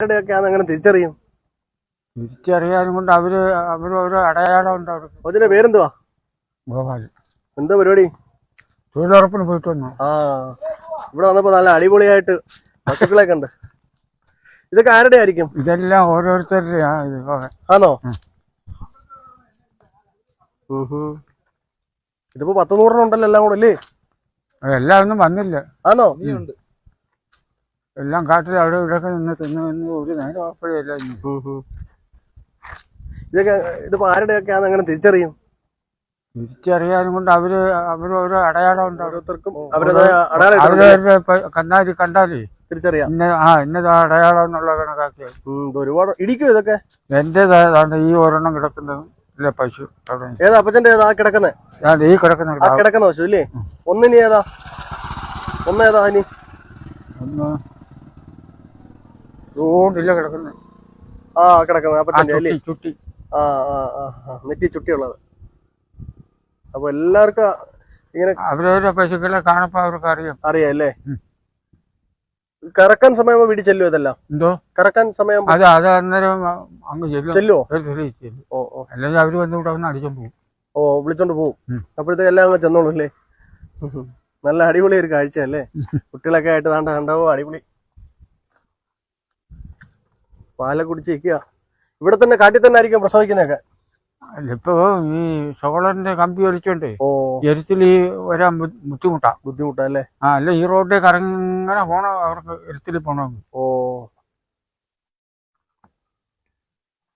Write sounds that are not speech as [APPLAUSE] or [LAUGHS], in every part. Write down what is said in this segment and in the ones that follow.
ആരുടെയൊക്കെ അങ്ങനെ തിരിച്ചറിയും. തിരിച്ചറിയാനും കൊണ്ട് അവർ അവർ ഒരു അടയാളം ഉണ്ട് അവർക്ക്. കൊച്ചിന്റെ പേരെന്തുവാ? ഗോപാൽ. എന്താ പരിപാടി? തൊഴിലുറപ്പിന് പോയിട്ട് വന്നു. ആ ഇവിടെ വന്നപ്പോ നല്ല അടിപൊളിയായിട്ട് പശുക്കളെ കണ്ട്. ഇതൊക്കെ ആരുടെ ആയിരിക്കും? ഇതെല്ലാം ഓരോരുത്തരുടെ ഇത്. ആണോ. ഇതിപ്പോ പത്ത് നൂറെണ്ണം ഉണ്ടല്ലോ എല്ലാം കൂടെ അല്ലേ? എല്ലാം ഒന്നും വന്നില്ല. ആണോ? എല്ലാം കാട്ടിൽ അവിടെ ഇവിടെയൊക്കെ നിന്ന് തിന്നു നിന്ന് ഒരു നേരം അപ്പോഴല്ല. ഇതൊക്കെ ഇതിപ്പോ ആരുടെയൊക്കെ അങ്ങനെ തിരിച്ചറിയും? തിരിച്ചറിയാനും കൊണ്ട് അവർ അവർ ഓരോ അടയാളം ഉണ്ട്. ഓരോരുത്തർക്കും. അവരവരുടെ കണ്ടാലേ? തിരിച്ചറിയാം. ഇന്ന ആ ഇന്നതാ അടയാളം എന്നുള്ള കണക്കാക്കി. ഒരുപാട് ഇടിക്കും ഇതൊക്കെ? എന്റേതാണ് ഈ ഒരെണ്ണം കിടക്കുന്നത് ഇല്ല പശു? ഏതാ അപ്പച്ചന്റെ ഏതാ കിടക്കുന്നത് ഈ കിടക്കുന്ന കിടക്കുന്ന പശു ഇല്ലേ? ഒന്നിനി ഏതാ? ഒന്നേതാ ഇനി? ഒന്ന് ചൂണ്ടില്ല കിടക്കുന്നത് ആ കിടക്കുന്നത് അപ്പച്ചന്റെ അല്ലേ? ചുട്ടി. ആ ആ ആ നെറ്റി ചുട്ടിയുള്ളത്. അപ്പൊ എല്ലാവർക്കും ഇങ്ങനെ അവരവരുടെ പശുക്കളെ കാണപ്പോ അവർക്ക് അറിയാം. അറിയാം അല്ലേ. കറക്കാൻ സമയം വീട്ടിൽ ചെല്ലുമോ ഇതെല്ലാം? എന്തോ? കറക്കാൻ സമയം അതെ അത് അന്നേരം അങ്ങ് ചെല്ലും. ചെല്ലുവോ? ഒരു ചെറിയ ചെല്ലും. ഓ ഓ. അല്ലെങ്കിൽ അവർ വന്ന് ഇവിടെ വന്ന് അടിച്ചോണ്ട് പോകും. ഓ വിളിച്ചോണ്ട് ഉം. അപ്പോഴത്തേക്ക് എല്ലാം അങ്ങ് ചെന്നോളൂ അല്ലേ? നല്ല അടിപൊളി ഒരു കാഴ്ച അല്ലേ? കുട്ടികളൊക്കെ ആയിട്ട് താണ്ട കണ്ടാവോ അടിപൊളി. പാലൊക്കെ കുടിച്ച് നിൽക്കുക. ഇവിടെ തന്നെ കാട്ടിൽ തന്നെ ആയിരിക്കും പ്രസവിക്കുന്നതൊക്കെ. ഇപ്പോ ഈ സോളറിന്റെ കമ്പി വലിച്ചോണ്ടേ എരുത്തിൽ ഈ വരാൻ ബുദ്ധിമുട്ടാ ബുദ്ധിമുട്ടാ. ബുദ്ധിമുട്ടല്ലേ? ആ അല്ല ഈ റോഡിലേക്ക് ഇറങ്ങനെ പോണോ അവർക്ക് എരുത്തിൽ പോണോ ഓ.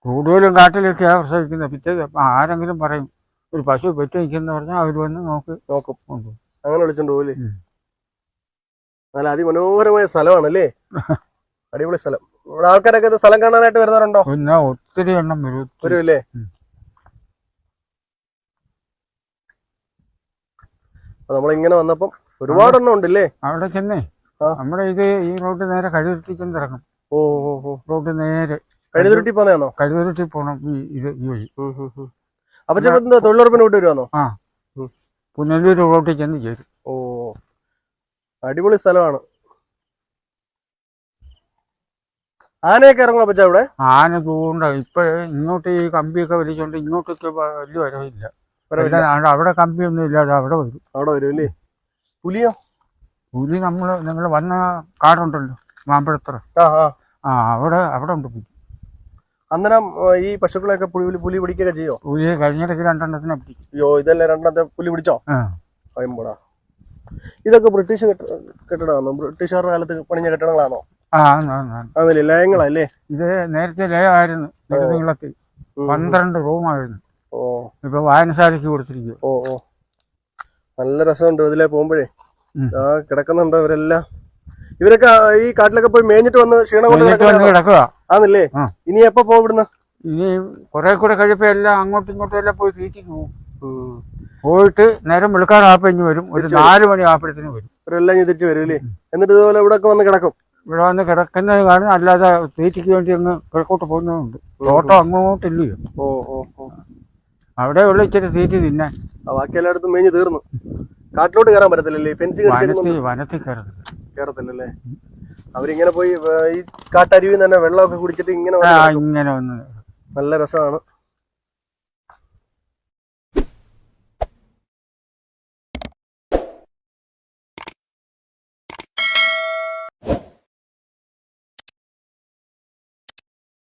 കൂടുതലും കാട്ടിലൊക്കെയാ പ്രസവിക്കുന്നത് പിറ്റേ ആരെങ്കിലും പറയും ഒരു പശു പെറ്റ് നിൽക്കുന്ന പറഞ്ഞാൽ അവർ വന്ന് നോക്ക്. നോക്കും. അങ്ങനെ വിളിച്ചോണ്ട് പോലെ നല്ല അതിമനോഹരമായ സ്ഥലമാണല്ലേ? [LAUGHS] അടിപൊളി സ്ഥലം. ഇവിടെ ആൾക്കാരൊക്കെ ഇത് സ്ഥലം കാണാനായിട്ട് വരുന്നവരുണ്ടോ? പിന്നെ ഒത്തിരി എണ്ണം വരും. വരുമല്ലേ നമ്മളിങ്ങനെ വന്നപ്പം ഒരുപാടെണ്ണം ഉണ്ടല്ലേ? അവിടെ ചെന്നേ. നമ്മുടെ ഇത് ഈ റോഡ് നേരെ കഴുകുരുട്ടി ചെന്ന് ഇറങ്ങും ഓ. റോഡ് നേരെ. കഴുതുരുട്ടി പോന്നെയാണോ കഴുതുരുട്ടി പോണം ഈ ഇത് ഈ വഴി അപ്പൊ ചെറുപ്പം തൊഴിലുറപ്പിന് വിട്ട് വരുവാന്നോ? ആ. പുനലൂർ റോഡിൽ ചെന്ന് ചേരും. ഓ അടിപൊളി സ്ഥലമാണ്. ആനയൊക്കെ ഇറങ്ങോ പച്ച അവിടെ ആന തൂണ്ട ഇപ്പൊ ഇങ്ങോട്ട് ഈ കമ്പിയൊക്കെ വലിച്ചോണ്ട് ഇങ്ങോട്ടൊക്കെ വലിയ വരവില്ല. അവിടെ കമ്പിയൊന്നും ഇല്ലാതെ അവിടെ വരും. അവിടെ വരുമല്ലേ പുലിയോ? പുലി നമ്മൾ നിങ്ങൾ വന്ന കാടുണ്ടല്ലോ മാമ്പഴത്തറ. ആ അവിടെ അവിടെ ഉണ്ട് പുലി. അന്നേരം ഈ പശുക്കളെയൊക്കെ പുലി പുലി പിടിക്കുകയൊക്കെ ചെയ്യോ? പുലി കഴിഞ്ഞിടയ്ക്ക് രണ്ടെണ്ണത്തിനെ പിടിക്കും. അയ്യോ ഇതല്ലേ രണ്ടെണ്ണത്തെ പുലി പിടിച്ചോ? ആ. അയമ്പടാ ഇതൊക്കെ ബ്രിട്ടീഷ് കെട്ട- കെട്ടിടമാണോ? ബ്രിട്ടീഷുകാരുടെ കാലത്ത് പണിഞ്ഞ കെട്ടിടങ്ങളാണോ. അതല്ലേ ലയങ്ങളല്ലേ? ഇത് നേരത്തെ ലയമായിരുന്നു. നെടുനീളത്തിൽ ഉം. പന്ത്രണ്ട് റൂമായിരുന്നു. ഓ. ഇപ്പൊ വായനശാലയ്ക്ക് കൊടുത്തിരിക്കും ഓ ഓ. നല്ല രസമുണ്ട് ഇതിലെ പോകുമ്പോഴേ. ആ കിടക്കുന്നുണ്ട് ഇവരെല്ലാം? ഇവരൊക്കെ ഈ കാട്ടിലൊക്കെ പോയി മേഞ്ഞിട്ട് വന്ന് ക്ഷീണം കൊണ്ട് കിടക്കുക ആന്നല്ലേ ഇനി എപ്പോ പോകും ഇവിടുന്ന്? ഇനി കുറെ കൂടെ കഴിയുമ്പോ എല്ലാം അങ്ങോട്ടും ഇങ്ങോട്ടും എല്ലാം പോയി തീറ്റിക്ക് പോകും പോയിട്ട് നേരം വെളുക്കാറാപ്പഞ്ഞ് വരും. ഒരു നാല് മണി ആപ്പഴത്തിന് വരും. ഇവരെല്ലാം തിരിച്ചു വരും അല്ലേ? എന്നിട്ട് ഇതുപോലെ ഇവിടെ ഒക്കെ വന്ന് കിടക്കും. ഇവിടെ വന്ന് കിടക്കുന്നത് കാണും. അല്ലാതെ തീറ്റിക്ക് വേണ്ടി അങ്ങ് കിഴക്കോട്ട് പോകുന്നതുണ്ട്. തോട്ടം അങ്ങോട്ടില്ലയോ? ഓ ഓ ഓ. അവിടെ ഉള്ള ഇച്ചിരി തീറ്റി തിന്നാൻ. ആ ബാക്കി എല്ലായിടത്തും മേഞ്ഞ് തീർന്നു. കാട്ടിലോട്ട് കയറാൻ പറ്റത്തില്ലല്ലേ? ഫെൻസിങ് വനത്തിൽ വനത്തിൽ കയറുന്നത് കയറത്തില്ലല്ലേ? അവരിങ്ങനെ പോയി ഈ കാട്ടരുവിൽ തന്നെ വെള്ളമൊക്കെ കുടിച്ചിട്ട് ഇങ്ങനെ ഇങ്ങനെ വന്ന് നല്ല രസമാണ്.